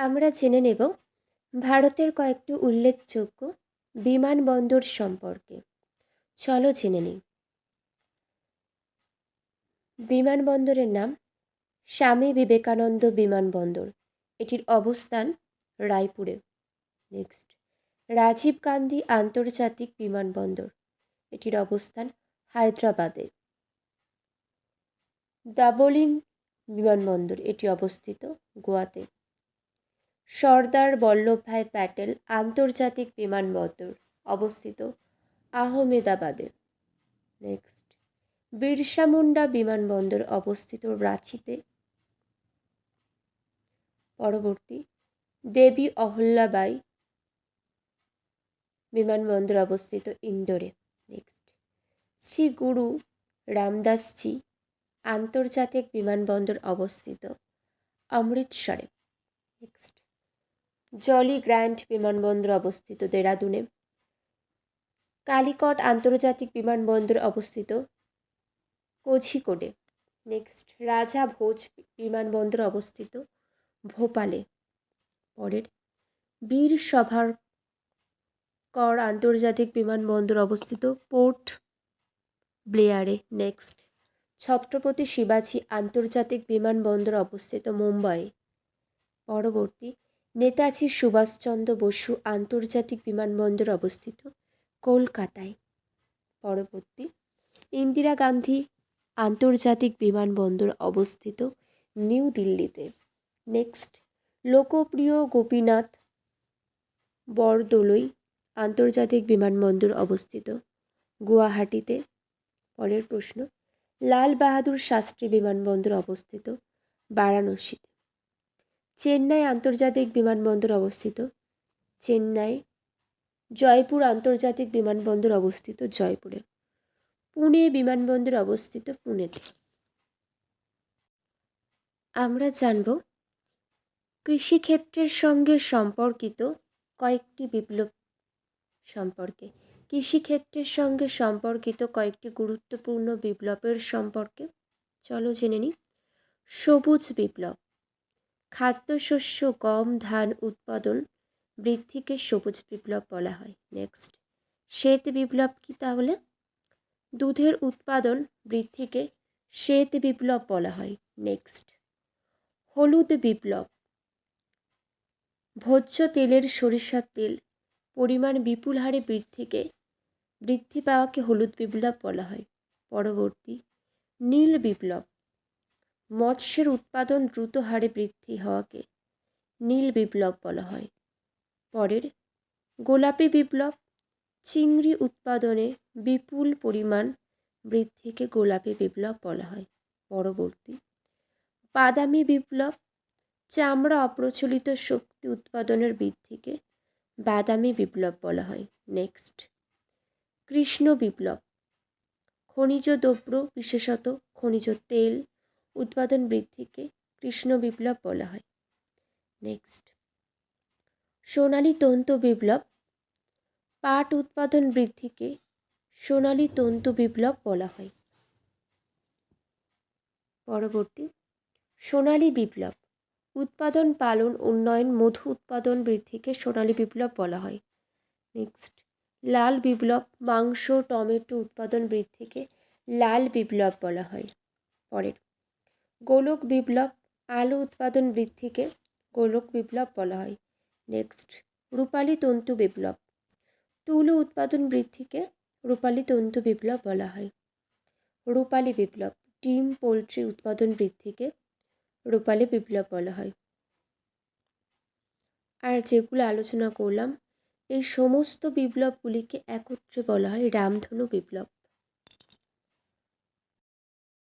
আমরা জেনে নেব ভারতের কয়েকটি উল্লেখযোগ্য বিমানবন্দর সম্পর্কে। চলো জেনে নিই। বিমানবন্দরের নাম স্বামী বিবেকানন্দ বিমানবন্দর। এটির অবস্থান রায়পুরে। নেক্সট রাজীব গান্ধী আন্তর্জাতিক বিমানবন্দর। এটির অবস্থান হায়দ্রাবাদে। দাবোলিম বিমানবন্দর এটি অবস্থিত গোয়াতে। সর্দার বল্লভভাই প্যাটেল আন্তর্জাতিক বিমানবন্দর, অবস্থিত আহমেদাবাদে। নেক্সট। বিরসা মুন্ডা বিমানবন্দর অবস্থিত রাঁচিতে। পরবর্তী। দেবী অহল্যাবাই বিমানবন্দর অবস্থিত ইন্দোরে। নেক্সট। শ্রী গুরু রামদাসজি আন্তর্জাতিক বিমানবন্দর অবস্থিত অমৃতসরে। নেক্সট। জলি গ্র্যান্ড বিমানবন্দর অবস্থিত দেরাদুনে। কালিকট আন্তর্জাতিক বিমানবন্দর অবস্থিত কোঝিকোডে। নেক্সট, রাজা ভোজ বিমানবন্দর অবস্থিত ভোপালে। পরের, বীর সভার কর আন্তর্জাতিক বিমানবন্দর অবস্থিত পোর্ট ব্লেয়ারে। নেক্সট, ছত্রপতি শিবাজি আন্তর্জাতিক বিমানবন্দর অবস্থিত মুম্বাই পরবর্তী নেতাজি সুভাষচন্দ্র বসু আন্তর্জাতিক বিমানবন্দর অবস্থিত কলকাতায়। পরবর্তী, ইন্দিরা গান্ধী আন্তর্জাতিক বিমানবন্দর অবস্থিত নিউ দিল্লিতে। নেক্সট, লোকপ্রিয় গোপীনাথ বরদলৈ আন্তর্জাতিক বিমানবন্দর অবস্থিত গুয়াহাটিতে। পরের প্রশ্ন, লাল বাহাদুর শাস্ত্রী বিমানবন্দর অবস্থিত বারাণসীতে। চেন্নাই আন্তর্জাতিক বিমানবন্দর অবস্থিত। চেন্নাই, জয়পুর আন্তর্জাতিক বিমানবন্দর অবস্থিত জয়পুরে। পুনে বিমানবন্দর অবস্থিত পুনেতে। আমরা জানব, কৃষিক্ষেত্রের সঙ্গে সম্পর্কিত কয়েকটি বিপ্লব সম্পর্কে। কৃষিক্ষেত্রের সঙ্গে সম্পর্কিত কয়েকটি গুরুত্বপূর্ণ বিপ্লবের সম্পর্কে। চলো জেনে নিই। সবুজ বিপ্লব। খাদ্যশস্য, গম, ধান উৎপাদন বৃদ্ধিকে সবুজ বিপ্লব বলা হয়। নেক্সট শ্বেত বিপ্লব কী তাহলে? দুধের উৎপাদন বৃদ্ধিকে শ্বেত বিপ্লব বলা হয়। নেক্সট হলুদ বিপ্লব। ভোজ্য তেলের সরিষার তেল পরিমাণ বিপুল হারে বৃদ্ধিকে বৃদ্ধি পাওয়াকে হলুদ বিপ্লব বলা হয়। পরবর্তী, নীল বিপ্লব। মৎস্যের উৎপাদন দ্রুত হারে বৃদ্ধি হওয়াকে নীল বিপ্লব বলা হয়। পরের, গোলাপি বিপ্লব, চিংড়ি উৎপাদনে বিপুল পরিমাণ বৃদ্ধিকে গোলাপি বিপ্লব বলা হয়। পরবর্তী, বাদামি বিপ্লব, চামড়া অপ্রচলিত শক্তি উৎপাদনের বৃদ্ধিকে বাদামি বিপ্লব বলা হয়। নেক্সট, কৃষ্ণ বিপ্লব, খনিজ দ্রব্য বিশেষত খনিজ তেল উৎপাদন বৃদ্ধিকে কৃষ্ণ বিপ্লব বলা হয়। নেক্সট সোনালী তন্তু বিপ্লব। পাট উৎপাদন বৃদ্ধিকে সোনালী তন্তু বিপ্লব বলা হয়। পরবর্তী, সোনালী বিপ্লব। উৎপাদন, পালন, উন্নয়ন, মধু উৎপাদন বৃদ্ধিকে সোনালী বিপ্লব বলা হয়। নেক্সট লাল বিপ্লব, মাংস, টমেটো উৎপাদন বৃদ্ধিকে লাল বিপ্লব বলা হয়। পরের গোলক বিপ্লব, আলু উৎপাদন বৃদ্ধিকে গোলক বিপ্লব বলা হয়। নেক্সট রূপালী তন্তু বিপ্লব। তুলো উৎপাদন বৃদ্ধিকে রূপালী তন্তু বিপ্লব বলা হয়। রূপালী বিপ্লব, ডিম, পোলট্রি উৎপাদন বৃদ্ধিকে রূপালী বিপ্লব বলা হয়। আর যেগুলো আলোচনা করলাম, এই সমস্ত বিপ্লবগুলিকে একত্রে বলা হয় রামধনু বিপ্লব।